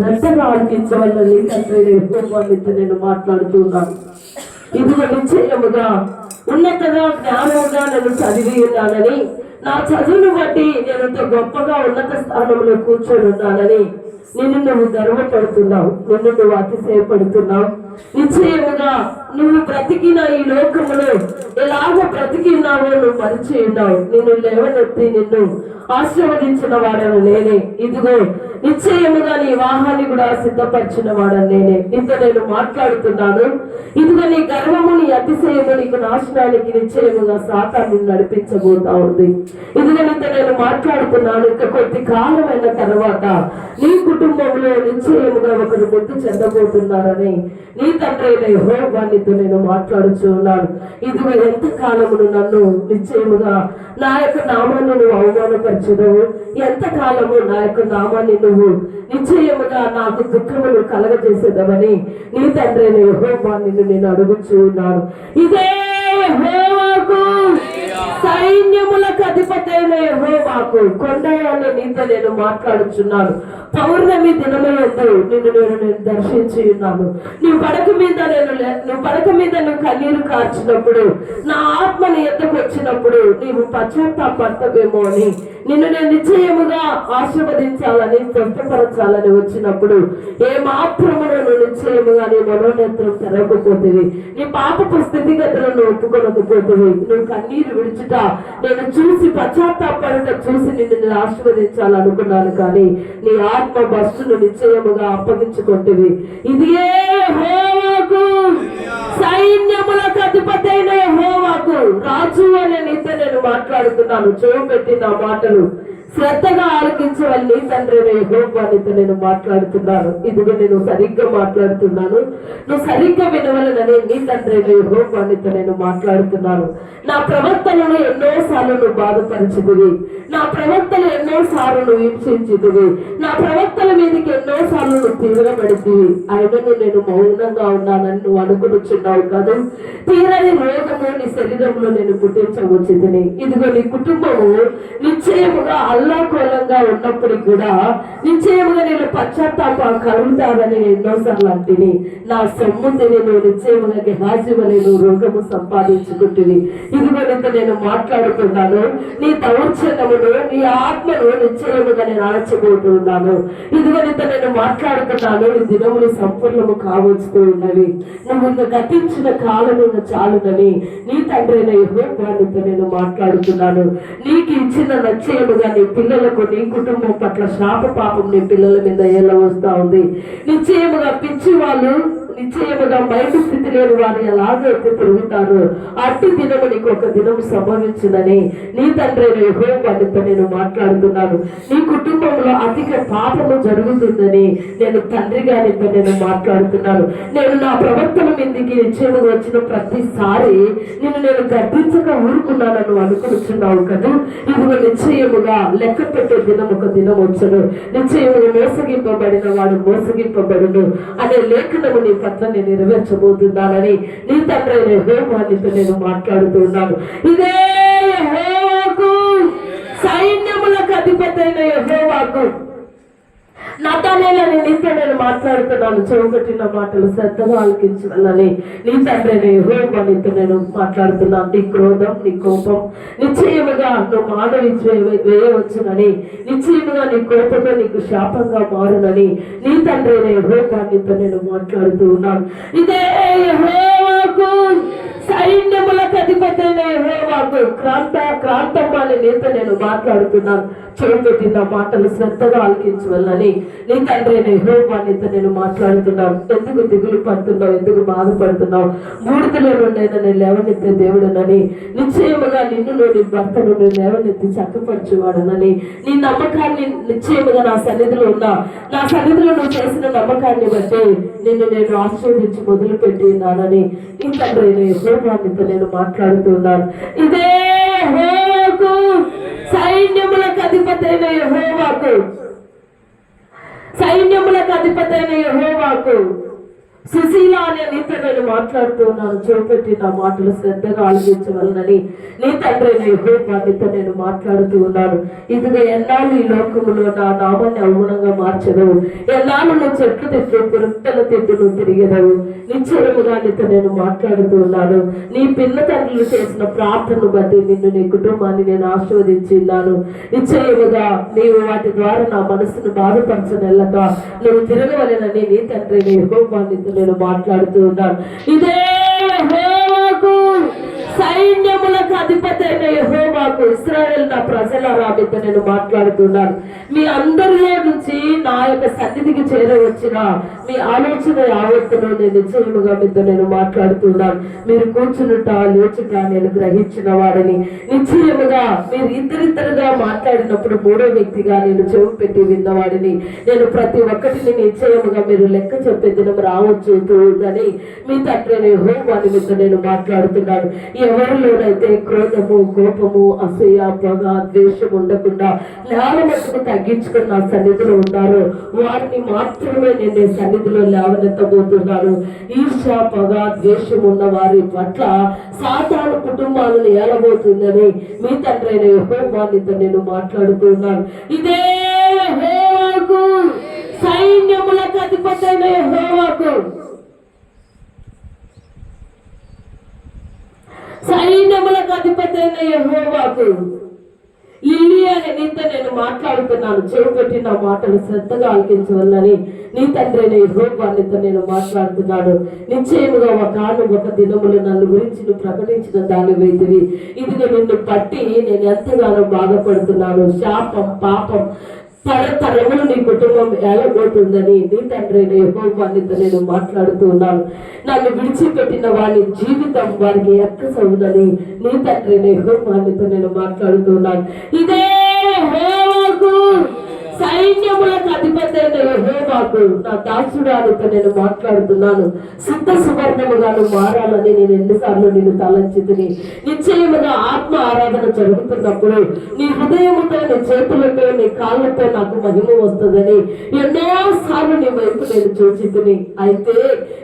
శ్రద్ధగా ఆలకించవాలని తండ్రి మందితో నేను మాట్లాడుతున్నాను ఇదిగో నిశ్చయముగా ఉన్నతగా జ్ఞానముగా నన్ను చదివి ఉన్నానని నా చదువును బట్టి నేను గొప్పగా ఉన్నత స్థానంలో కూర్చొని ఉన్నానని నిన్ను నువ్వు గర్వపడుతున్నావు నిన్ను నువ్వు అతిశయపడుతున్నావు. నిశ్చయముగా నువ్వు బ్రతికిన ఈ లోకములో ఎలాగ బ్రతికిన్నావో నువ్వు మరిచి ఉన్నావు. నిన్ను లేవనెత్తి నిన్ను ఆశీర్వదించిన వాడను నేనే. ఇదిగో నిశ్చయముగా నీ వాహాన్ని కూడా సిద్ధపరిచిన వాడని నేనే. ఇంత నేను మాట్లాడుతున్నాను. ఇదిగో నీ గర్వము నీ అతిశయము నీకు నాశనానికి నిశ్చయముగా సాతాన్ని నడిపించబోతా ఉంది. ఇదిగో ఇంత నేను మాట్లాడుతున్నాను. ఇక కొద్ది కాలమైన తర్వాత నీ కుటుంబంలో నిశ్చయముగా ఒకరు గుర్తు చెందబోతున్నారని నీ తండ్రి యెహోవానితో నేను మాట్లాడుచున్నాను. ఇదిగో ఎంత కాలమును నన్ను నిశ్చయముగా నా యొక్క నామాన్ని నువ్వు అవమానపరచదవు ఎంత కాలము నా యొక్క నామాన్ని నువ్వు నిశ్చయముగా నాకు దుఃఖములు కలగజేసేదవని నీ తండ్రి యెహోవా నిన్ను నేను అడుగుచూ ఉన్నాను ఇదే యెహోవాకు సైన్యములకు అధిపతైన అయిన కొండయాన్ని నీతో నేను మాట్లాడుచున్నాను. పౌర్ణమి దినమయందు నిన్ను నేను నేను దర్శించి ఉన్నాను. నువ్వు పడక మీద నేను నువ్వు పడక మీద నువ్వు కన్నీరు కార్చినప్పుడు నా ఆత్మని ఎంత వచ్చినప్పుడు నీవు పశ్చాత్తాపడతావేమో అని నిన్ను నేను నిశ్చయముగా ఆశీర్వదించాలని స్వస్థపరచాలని వచ్చినప్పుడు ఏ మాత్రమును నువ్వు నిశ్చయముగా నీ మనోనేత్రం తెరవకపోతుంది నీ పాపపు స్థితిగతులను ఒప్పుకొనకపోతుంది నువ్వు కన్నీరు విడుచుట నేను చూసి పశ్చాత్తాపడట చూసి నిన్ను నేను ఆశీర్వదించాలనుకున్నాను కానీ నీ ఆత్మ బస్సును నిశ్చయముగా అప్పగించుకుంటుంది ఇదియే హోకు సైన్యములకు అధిపతి అయిన హోవాకు రాజు అనే నీతో నేను మాట్లాడుతున్నాను. చూపెట్టి నా మాటలు శ్రద్ధగా ఆలకించవల్లి తండ్రి యెహోవానితో నేను మాట్లాడుతున్నాను. ఇదిగో నేను సరిగ్గా మాట్లాడుతున్నాను. నువ్వు సరిగ్గా వినవలనని నీ తండ్రి యెహోవానితో నేను మాట్లాడుతున్నాను. నా ప్రవర్తనను ఎన్నో సార్లు నువ్వు బాధపరిచిదివి నా ప్రవర్తన ఎన్నో సార్లు నువ్వు హింసించుదివి నా ప్రవర్తన మీదకి ఎన్నో సార్లు నువ్వు తీవ్రపడితివి. అయినను నేను మౌనంగా ఉన్నానని నువ్వు అనుకునిచున్నావు కాదు. తీరని రోగము నీ శరీరంలో నేను పుట్టించవచ్చిందని ఇదిగో నీ కుటుంబము నిశ్చయముగా అల్లాకోలంగా ఉన్నప్పుడు కూడా నిశ్చయముగా నేను పశ్చాత్తాప కలుగుతానని ఎన్నోసార్లు అంటిని. నా సొమ్ము నేను నిశ్చయముగా గెహాజీ రోగము సంపాదించుకుంటుంది ఇదిగోనంత నేను మాట్లాడుతున్నాను. నీ దౌర్జన్యమును నీ ఆత్మను నిశ్చయముగా నేను అణచబోతున్నాను ఇదిగోనంత నేను మాట్లాడుతున్నాను. ఈ దినములు సంపూర్ణము కావచ్చుతూ ఉన్నవి. నువ్వు ఇంకా గతించిన కాలం ఇంకా చాలునని నీ తండ్రైన యెహోవానితో నేను మాట్లాడుతున్నాను. నీకు ఇచ్చిన నచ్చయముగా నీ పిల్లలకు నీ కుటుంబం పట్ల శాప పాపం నీ పిల్లల మీద ఎలా వస్తూ ఉంది? నిశ్చయముగా పిచ్చి వాళ్ళు నిశ్చయముగా బయట స్థితి లేని వారు ఎలాగైతే తిరుగుతారు. అట్టి దినము నీకు ఒక దినం సంభవించిందని నీ తండ్రి యెహోవానితో నేను మాట్లాడుతున్నాను. నీ కుటుంబంలో అధిక పాపము జరుగుతుందని నేను తండ్రిగా నీతో నేను మాట్లాడుతున్నాను. నేను నా ప్రవర్తన మీదకి నిశ్చయముగా వచ్చిన ప్రతిసారి నిన్ను నేను గర్భించక ఊరుకున్నానని అనుకుంటున్నావు కదా. ఇదిగో నిశ్చయముగా లెక్క పెట్టే దినం ఒక దినం వచ్చను. నిశ్చయముగా మోసగింపబడిన వాడు మోసగింపబడును. అనే లేఖనము నీ పట్ల నేను నెరవేర్చబోతున్నానని నీ తండ్రి యెహోవానితో నేను మాట్లాడుతున్నాను. ఇదే యెహోవాకు సైన్యములకు అధిపతైన అయిన నటాలేలని నీతో నేను మాట్లాడుతున్నాను. చెవుగట్టిన మాటలు శ్రద్ధగా ఆలకించాలని నీ తండ్రి యెహోవా నీతో నేను మాట్లాడుతున్నాను. నీ క్రోధం నీ కోపం నిశ్చయముగా నువ్వు మానవి వేయవచ్చునని నిశ్చయముగా నీ కోపంగా నీకు శాపంగా మారునని నీ తండ్రి యెహోవా నీతో నేను మాట్లాడుతూ ఉన్నాను. ఇదే సైన్యముల సైన్యములకు అధిపతి క్రాంత క్రాంతం అని నీతో నేను మాట్లాడుతున్నాను. చేపెట్టిన మాటలు శ్రద్ధగా ఆలకించవల్లని నీ తండ్రి యెహోవా నేత నేను మాట్లాడుతున్నాను. ఎందుకు దిగులు పడుతున్నావు? ఎందుకు బాధపడుతున్నావు? మూడితలో నుండైనా నేను లేవనెత్తే దేవుడనని నిశ్చయముగా నిన్ను నీ భర్తను నేను లేవనెత్తి చక్కపరచువాడనని నీ నమ్మకాన్ని నిశ్చయముగా నా సన్నిధిలో ఉన్నా నా సన్నిధిలో నువ్వు చేసిన నమ్మకాన్ని బట్టి నిన్ను నేను ఆశీర్వదించి మొదలుపెట్టి ఉన్నానని నీ తండ్రి యెహోవానితో నేను మాట్లాడుతున్నాను ఇదే యెహోవాకు సైన్యములకు అధిపతైన అయిన సైన్యములకు అధిపతైన అయిన సుశీల అనే నీతో నేను మాట్లాడుతూ ఉన్నాను. చూపెట్టి నా మాటలు శ్రద్ధగా ఆలోచించవలనని నీ తండ్రి యెహోవా నీతో నేను మాట్లాడుతూ ఉన్నాను. ఇదిగో ఎన్నాళ్ళు ఈ లోకములో నా నామాన్ని అవగుణంగా మార్చదవు ఎన్నాళ్ళు నువ్వు చెట్లు తిట్టు పురుతల తిట్టు నువ్వు తిరిగేదవు. నిశ్చయముగా నీతో నేను మాట్లాడుతూ ఉన్నాను. నీ పిన్న తండ్రులు చేసిన ప్రార్థనను బట్టి నిన్ను నీ కుటుంబాన్ని నేను ఆశీర్వదించి ఉన్నాను. నిశ్చయముగా నీవు వాటి ద్వారా నా మనసును బాధపరచనెల్లక నువ్వు తిరగవలెనని నీ తండ్రి నీ హోపాన్ని నీతో నేను మాట్లాడుతూ ఉన్నాను. ఇదే యెహోవాకు సైన్యములకు అధిపతి అయిన యెహోవాకు ఇస్రాయల్ నా ప్రజల రాబితో నేను మాట్లాడుతున్నాను మీ అందరిలో యొక్క సన్నిధికి చేరవచ్చిన మీ ఆలోచన ఆవర్తలో నేను నిశ్చయముగా మీతో నేను మాట్లాడుతున్నాను. మీరు కూర్చునుట లేచుట నేను గ్రహించిన వాడని నిశ్చయముగా మీరు ఇద్దరిద్దరుగా మాట్లాడినప్పుడు మూడో వ్యక్తిగా నేను చెవు పెట్టి విన్నవాడిని నేను ప్రతి ఒక్కటిని నిశ్చయముగా మీరు లెక్క చెప్పే దినం రావచ్చు అని మీ తండ్రి హోమాని మీతో నేను మాట్లాడుతున్నాను. ఎవరిలోనైతే క్రోధము కోపము అసూయ పగ ద్వేషం ఉండకుండా నేల మట్టుకు తగ్గించుకుని నా సన్నిధిలో ఉన్నారో వారిని మాత్రమే నేను నీ సన్నిధిలో లేవనెత్తబోతున్నాను. ఈర్ష పగ ద్వేషం ఉన్న వారి పట్ల సాధారణ కుటుంబాలను ఏలబోతుందని మీ తండ్రి అయిన యెహోవానితో నేను మాట్లాడుతున్నాను. ఇదే హోవాకు సైన్యములకు అధిపతి అయిన యెహోవాకు. సైన్యములకు అధిపతి అయిన లిల్లీ అనే నీతో నేను మాట్లాడుతున్నాను. చెవి పెట్టి నా మాటలు శ్రద్ధగా ఆలకించవల్లని నీ తండ్రి నీ రూపాన్నితో నేను మాట్లాడుతున్నాను నిశ్చయముగా ఒక ఆను ఒక దినములు నన్ను గురించి నువ్వు ప్రకటించిన దాని వైద్యువి ఇది నిన్ను పట్టి నేను ఎంతగానో బాధపడుతున్నాను. శాపం పాపం తరతరములు నీ కుటుంబం ఏలబోతుందని నీ తండ్రి యహోవానితో నేను మాట్లాడుతున్నాను నన్ను విడిచిపెట్టిన వారి జీవితం వారికి ఎక్కసవుదని నీ తండ్రి యహోవానితో నేను మాట్లాడుతున్నాను ఇదే సైన్యములకు అధిపతి అయిన యెహోవాకు నా దాసుడానితో నేను మాట్లాడుతున్నాను. సిద్ధ సువర్ణముగాను మారాలని నేను ఎన్నిసార్లు నేను తలంచితిని నిశ్చయముగా ఆత్మ ఆరాధన జరుగుతున్నప్పుడు నీ హృదయముతో నీ చేతులతో నీ కాళ్ళతో నాకు మహిమ వస్తుందని ఎన్నో సార్లు నీ వైపు నేను చూచితిని అయితే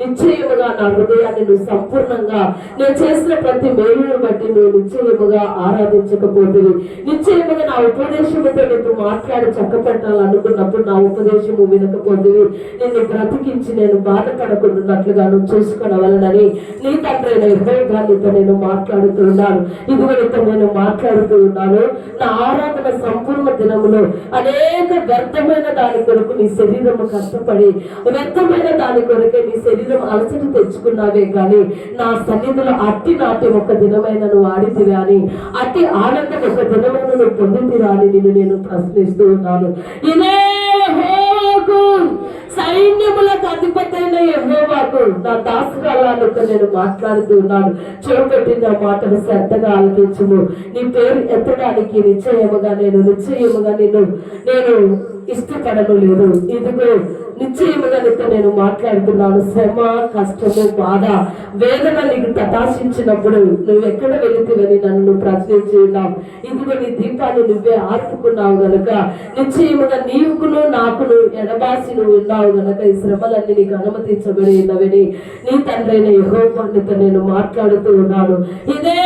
నిశ్చయముగా నా హృదయాన్ని నువ్వు సంపూర్ణంగా నేను చేసిన ప్రతి మేలును బట్టి నువ్వు నిశ్చయముగా ఆరాధించకపోతే నిశ్చయముగా నా ఉపదేశముతో నీకు మాట్లాడి చక్కపెట్టాలనుకున్నప్పుడు నా ఉపదేశము వినకపోతే నిన్ను బ్రతికించి నేను బాధపడకుండాట్లుగా నువ్వు చూసుకునవలనని నీ తండ్రి హృదయగానితో నేను మాట్లాడుతూ ఉన్నాను. ఇదిగో నేను మాట్లాడుతూ ఉన్నాను. నా ఆరాధన సంపూర్ణ దినములో అనేక వ్యర్థమైన దాని కొరకు నీ శరీరము కష్టపడి వ్యర్థమైన దాని కొరకే నీ శరీరం అలసట తెచ్చుకున్నావే కానీ నా సన్నిధిలో అట్టి నాటి ఒక దినమైన నువ్వు ఆడితివే అని అట్టి ఆనందం ఒక దినమైన నువ్వు పొందితిరా అని నిన్ను నేను ప్రశ్నిస్తూ ఉన్నాను. ఇదే సైన్యములకు అధిపతైన అయిన నా దాసురాలకు నేను మాట్లాడుతూ ఉన్నాను. చూపెట్టి నా మాటలు శ్రద్ధగా ఆలోచించుము నీ పేరు ఎత్తడానికి నిశ్చయముగా నేను నిశ్చయముగా నేను నేను ఇష్టపడను లేదు. ఇదిగో నిశ్చయముగా నీతో నేను మాట్లాడుతున్నాను. శ్రమ కష్టము బాధ వేదన నీకు తటాశించినప్పుడు నువ్వు ఎక్కడ వెళుతువని నన్ను నువ్వు ప్రశ్నించి ఉన్నావు. ఇదిగో నీ దీపాన్ని నువ్వే ఆర్పుకున్నావు గనుక నిశ్చయముగా నీవుకును నాకును ఎడబాసి నువ్వు ఉన్నావు గనుక ఈ శ్రమలన్నీ నీకు అనుమతించబడి ఉన్నవని నీ తండ్రి అయిన యెహోవానితో నేను మాట్లాడుతూ ఉన్నాను. ఇదే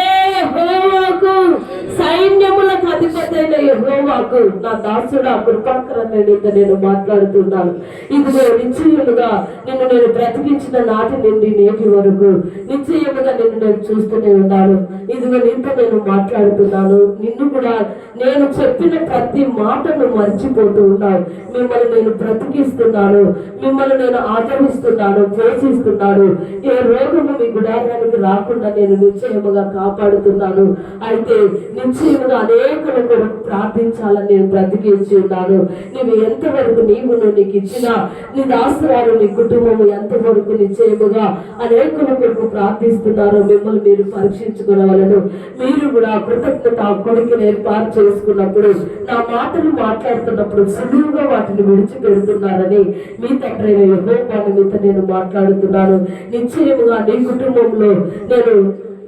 సైన్యములకు అధిపతైన యహోవాకు నా దాసుడు ఆ కృపాకరణ నేను మాట్లాడుతున్నాను. ఇదిగో నిశ్చయముగా నిన్ను నేను బ్రతికించిన నాటి నుండి నేటి వరకు నిశ్చయముగా నిన్ను నేను చూస్తూనే ఉన్నాను. ఇదిగో నీతో నేను మాట్లాడుతున్నాను. నిన్ను కూడా నేను చెప్పిన ప్రతి మాటను మర్చిపోతూ ఉన్నాను మిమ్మల్ని నేను బ్రతికిస్తున్నాను. మిమ్మల్ని నేను ఆచరిస్తున్నాను పోషిస్తున్నాను. ఏ రోగము మీ గుడారానికి రాకుండా నేను నిశ్చయముగా కాపాడుతున్నాను. అయితే నిశ్చయముగా అనేకుల కొరకు ప్రార్థించాలని నేను బ్రతికేసి ఉన్నాను. నువ్వు ఎంతవరకు నీవు నువ్వు నీకు ఇచ్చిన నీ దాసురాలు నీ కుటుంబము ఎంతవరకు నిశ్చయముగా అనేకుల కొరకు ప్రార్థిస్తున్నారో మిమ్మల్ని మీరు పరీక్షించుకునవలను. మీరు కూడా కృతజ్ఞత కొడుకు కొడుకుని ఏర్పాటు చేసుకున్నప్పుడు నా మాటలు మాట్లాడుతున్నప్పుడు సులువుగా వాటిని విడిచిపెడుతున్నారని మీ తండ్రి యహోపాని మీతో నేను మాట్లాడుతున్నాను. నిశ్చయముగా నీ కుటుంబంలో నేను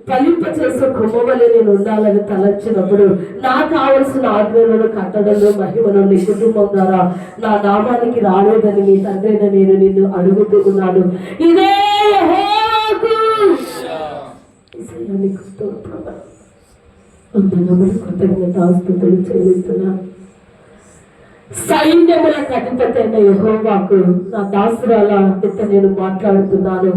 కలింప చేసే కొమ్మవలే నేను ఉండాలని తలచినప్పుడు నాకు కావలసిన ఆజ్ఞలను కట్టడలు మహిమను నీ కుటుంబం ద్వారా నా నామానికి రాలేదని నీ తండ్రిని నేను నిన్ను అడుగుతూ ఉన్నాను. ఇదే యెహోవాకు. యేసయ్య, చెల్లిస్తున్నాను సైన్యముల అధిపతి అయిన యహోవాకు నా దాసురాల ఎత్త నేను మాట్లాడుతున్నాను.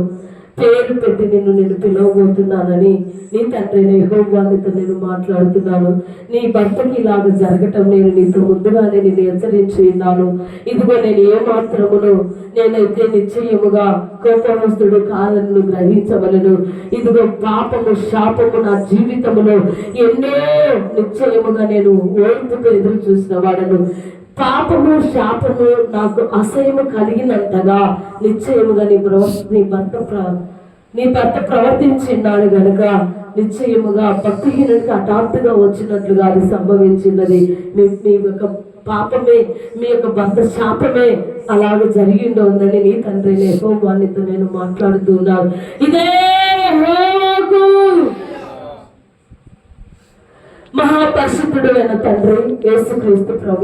పేరు పెట్టి నిన్ను నేను పిలవబోతున్నానని నీ తండ్రి యహోవానితో నేను మాట్లాడుతున్నాను. నీ భర్తకి ఇలాగ జరగటం నేను నీతో ముందుగానే నేను హెచ్చరించి ఉన్నాను. ఇదిగో నేను ఏ మాత్రమును నేనైతే నిశ్చయముగా కోపమస్తుడు కాదని గ్రహించవలను. ఇదిగో పాపము శాపము నా జీవితములో ఎన్నో నిశ్చయముగా నేను ఓర్పుతో ఎదురు చూసిన వాడను. పాపము శాపము నాకు అసహ్యము కలిగినంతగా నిశ్చయముగా నీ ప్రవ నీ భర్త ప్ర నీ భర్త ప్రవర్తించిన్నాడు గనుక నిశ్చయముగా భక్తిహీనుడికి హఠాత్తుగా వచ్చినట్లుగా అది సంభవించినది. మీ మీ యొక్క పాపమే మీ యొక్క భర్త శాపమే అలాగ జరిగిండో ఉందని నీ తండ్రి యెహోవానితో నేను మాట్లాడుతున్నాను ఇదే మహాపరిశుద్ధుడు అయిన తండ్రి యేసుక్రీస్తు ప్రభు.